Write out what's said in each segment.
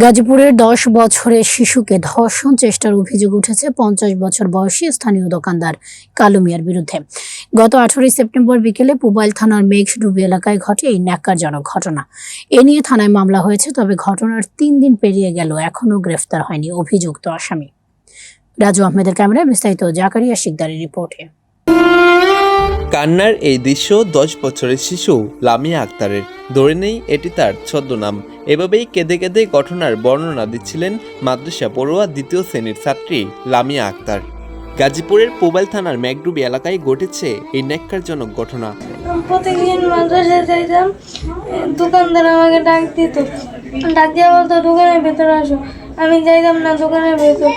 গাজীপুরের দশ বছরের শিশুকে ধর্ষণ চেষ্টার অভিযোগ উঠেছে পঞ্চাশ বছর বয়সী স্থানীয় দোকানদার কালু মিয়ার বিরুদ্ধে। গত আঠারোই সেপ্টেম্বর বিকেলে পুবাইল থানার মেঘডুবি এলাকায় ঘটে এই ন্যাক্কারজনক ঘটনা। এ নিয়ে থানায় মামলা হয়েছে, তবে ঘটনার তিন দিন পেরিয়ে গেল, এখনও গ্রেফতার হয়নি অভিযুক্ত আসামি। রাজু আহমেদের ক্যামেরায় বিস্তারিত জাকারিয়া শিকদারের রিপোর্টে। কান্নার এই দৃশ্য দশ বছরের শিশু লামিয়া আক্তারের। ধরে নেই এটি তার ছদ্মনাম। এভাবেই কেঁদে কেঁদে ঘটনার বর্ণনা দিচ্ছিলেন মাদ্রাসা পড়ুয়া দ্বিতীয় শ্রেণির ছাত্রী লামিয়া আক্তার। গাজীপুরের পোবাইল থানার ম্যাকডুবি এলাকায় ঘটেছে এই ন্যাক্কারজনক ঘটনা। প্রতিদিন যাইতাম দোকানদার আমাকে ডাক দিত। ডাক বলতো, দোকানের ভেতরে আসো। আমি যাইতাম না, দোকানের ভেতর।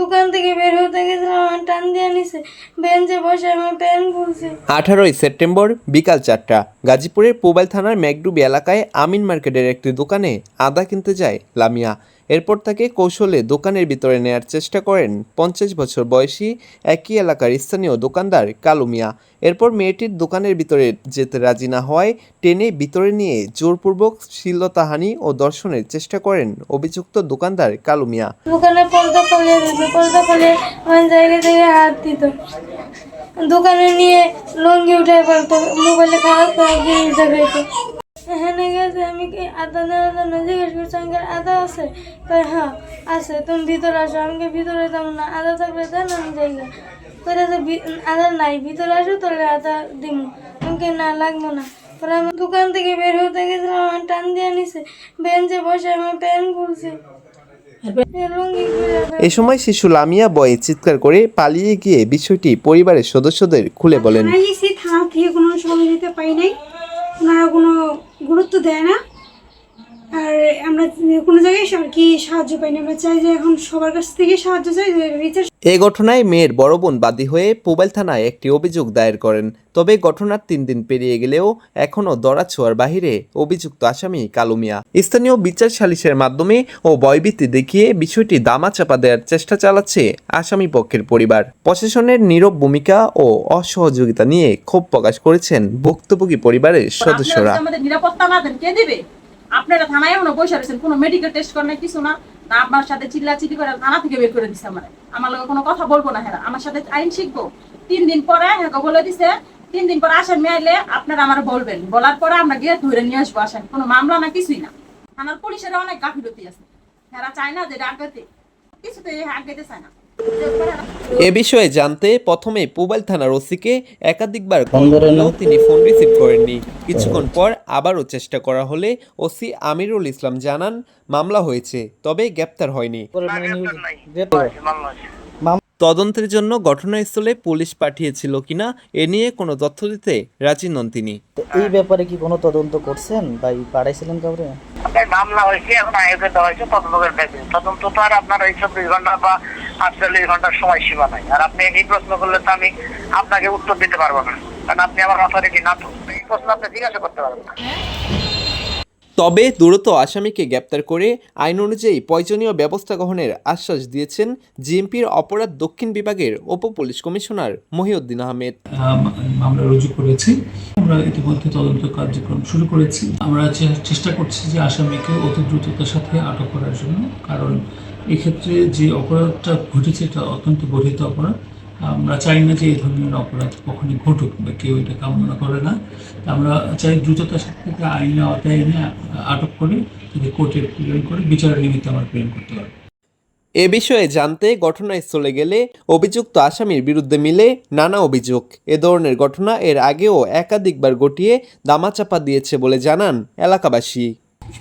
দোকান থেকে বের হতে গেছিলাম আমার টান দিয়ে নিছে বেঞ্চে বসে আমি প্যান খুলছি। আঠারোই সেপ্টেম্বর বিকাল চারটা গাজীপুরের পোবাইল থানার ম্যাকডুবি এলাকায় আমিন মার্কেটের একটি দোকানে আদা কিনতে যায় লামিয়া। এরপর তাকে কৌশলে দোকানের ভিতরে নেয়ার চেষ্টা করেন পঞ্চাশ বছর বয়সী একই এলাকার স্থানীয় দোকানদার কালু মিয়া। এরপর মেয়েটির দোকানের ভিতরে যেতে রাজি না হওয়ায় টেনে ভিতরে নিয়ে জোরপূর্বক শিলতাহানি ও দর্শনের চেষ্টা করেন অভিযুক্ত দোকানদার কালু মিয়া। দোকানের পর্দা খুলে দিত পর্দা খুলে আমার জায়গা থেকে হাত দিত। দোকানে নিয়ে লঙ্গি উঠে পড়তো মোবাইলে খাওয়া খাওয়া জিনিস দেখাইতো গেছে, আমি কি আদা নেওয়ার জন্য জিজ্ঞেস করছি আমি আদা আছে? কই হ্যাঁ আছে, তুমি ভিতরে আসো, আমি কি ভিতরে যাব না? আদা থাকলে দেন আমি জায়গা। কোথায় আদা নাই, ভিতরে আসো, তাহলে আদা দিমু। আমি না, লাগবো না। পরে আমি দোকান থেকে বের হতে গেছিলাম, আমার টান দিয়ে নিছে। বেঞ্চে বসে আমি প্যান খুলছি। এ সময় শিশু লামিয়া বয়ে চিৎকার করে পালিয়ে গিয়ে বিষয়টি পরিবারের সদস্যদের খুলে বলেন। কোনো গুরুত্ব দেয় না। আর আমরা কোনো জায়গায় আর কি সাহায্য পাই না আমরা চাই যে এখন সবার কাছ থেকে সাহায্য চাই যে বিচার এ ঘটনায় মেয়ের বড় বোন বাদী হয়ে পোবাইল থানায় একটি অভিযোগ দায়ের করেন। তবে ঘটনার তিন দিন পেরিয়ে গেলেও এখনও দরাছোয়ার বাহিরে অভিযুক্ত আসামি কালুমিয়া স্থানীয় বিচার সালিসের মাধ্যমে ও ভয়ভীতি দেখিয়ে বিষয়টি দামা চাপা দেওয়ার চেষ্টা চালাচ্ছে আসামি পক্ষের পরিবার। প্রশাসনের নীরব ভূমিকা ও অসহযোগিতা নিয়ে ক্ষোভ প্রকাশ করেছেন ভুক্তভোগী পরিবারের সদস্যরা। আমাদের নিরাপত্তা না দেন কে দিবে? আপনারা থানায় এমন বসে রয়েছেন, কোনো মেডিকেল টেস্ট করেন কিছু না। না সাথে চিল্লা চিল্লি করে থানা থেকে বের করে দিচ্ছে আমার। আমার লগে কোনো কথা বলব না হ্যাঁ আমার সাথে আইন শিখব। তিন দিন পরে হ্যাঁ বলে দিছে, তিন দিন পরে আসেন মেয়ে আপনারা আমার বলবেন। বলার পরে আমরা গিয়ে ধরে নিয়ে আসব, আসেন। কোনো মামলা না, কিছুই না। থানার পুলিশের অনেক গাফিলতি আছে। হ্যাঁ চায় না যে আগাতে কিছুতে আগাইতে চায় না। এ বিষয়ে জানতে প্রথমে পুবাইল থানার ওসিকে একাধিকবার কল করলেও তিনি ফোন রিসিভ করেননি। কিছুক্ষণ পর আবারও চেষ্টা করা হলে ওসি আমিরুল ইসলাম জানান মামলা হয়েছে তবে গ্রেপ্তার হয়নি। তদন্তের জন্য ঘটনাস্থলে পুলিশ পাঠিয়েছিল কিনা এ নিয়ে কোনো তথ্য দিতে রাজি নন তিনি। তো এই ব্যাপারে কি কোনো তদন্ত করছেন বা পাঠাইছিলেন কাউরে? মামলা হয়েছে এখন আয়োগে দেওয়া হয়েছে তদন্তের ব্যাপারে। তদন্ত তো আর আপনার এই চব্বিশ ঘণ্টা বা আটচল্লিশ ঘণ্টার সময় সীমা নাই। আর আপনি এই প্রশ্ন করলে তো আমি আপনাকে উত্তর দিতে পারব না। কারণ আপনি আমার অথরিটি না তো। এই প্রশ্ন আপনি জিজ্ঞাসা করতে পারবেন না। তবে দ্রুত আসামিকে গ্রেপ্তার করে আইন অনুযায়ী প্রয়োজনীয় ব্যবস্থা গ্রহণের আশ্বাস দিয়েছেন জিএমপির অপরাধ দক্ষিণ বিভাগের উপ পুলিশ কমিশনার মহিউদ্দিন আহমেদ। আহ, মামলা রুজু করেছি। আমরা ইতিমধ্যে তদন্ত কার্যক্রম শুরু করেছি। আমরা চেষ্টা করছি যে আসামিকে অতি দ্রুততার সাথে আটক করার জন্য। কারণ এক্ষেত্রে যে অপরাধটা ঘটেছে এটা অত্যন্ত গঠিত অপরাধ। আমরা চাই না যে এই ধরনের অপরাধ কখনই ঘটুক বা কেউ এটা কামনা করে না। আমরা চাই দ্রুততার সাথে আইনে আওতায় এনে আটক করে যদি কোর্টে প্রেরণ করে বিচারের নিমিত্তে আমরা প্রেরণ করতে পারব। এ বিষয়ে জানতে ঘটনাস্থলে গেলে অভিযুক্ত আসামির বিরুদ্ধে মিলে নানা অভিযোগ। এ ধরনের ঘটনা এর আগেও একাধিকবার ঘটিয়ে দামাচাপা দিয়েছে বলে জানান এলাকাবাসী।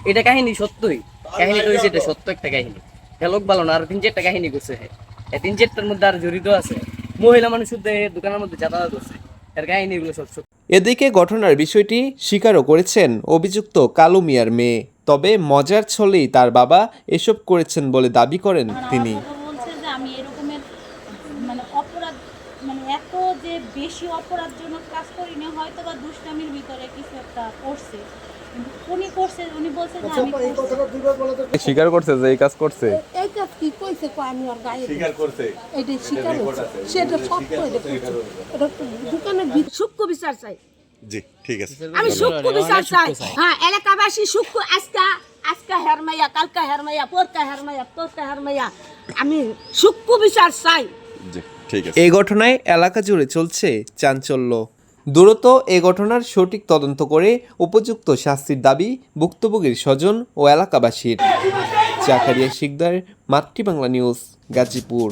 এটা কাহিনী সত্যই। কাহিনী তো এটা সত্য একটা কাহিনী। লোক ভালো না আর তিন চারটা কাহিনী করছে। হ্যাঁ এই তিন চারটার মধ্যে আর জড়িত আছে। মহিলা মানুষ দোকানের মধ্যে যাতায়াত করছে। এর কাহিনীগুলো সব সত্য। এদিকে ঘটনার বিষয়টি স্বীকারও করেছেন অভিযুক্ত কালু মিয়ার মেয়ে। তবে মজার ছলেই তার বাবা এসব করেছেন বলে দাবি করেন তিনি বলছে যে আমি এরকমের মানে অপরাধ মানে এত যে বেশি অপরাধজনক কাজ করিনি হয়তো বা দুষ্টামির ভিতরে কিছু একটা করছে। উনি করছে উনি বলছে যে আমি করছি। স্বীকার করছে যে এই কাজ করছে? এই কাজ কি কইছে? কয় আমি ওর গায়ে স্বীকার করছে। এটা স্বীকার করছে সেটা সব এটা দোকানে সূক্ষ্ম বিচার চাই। জি ঠিক আছে। আমি সূক্ষ্ম বিচার চাই। হ্যাঁ এলাকাবাসী সূক্ষ্ম আজকে আজকে হের মাইয়া কালকা হের মাইয়া পরকা হের মাইয়া তোরকা হের মাইয়া আমি সূক্ষ্ম বিচার চাই। এই ঘটনায় এলাকা জুড়ে চলছে চাঞ্চল্য। দ্রুত এ ঘটনার সঠিক তদন্ত করে উপযুক্ত শাস্তির দাবি ভুক্তভোগীর স্বজন ও এলাকাবাসীর। জাকারিয়া শিকদার, মাতৃবাংলা নিউজ, গাজীপুর।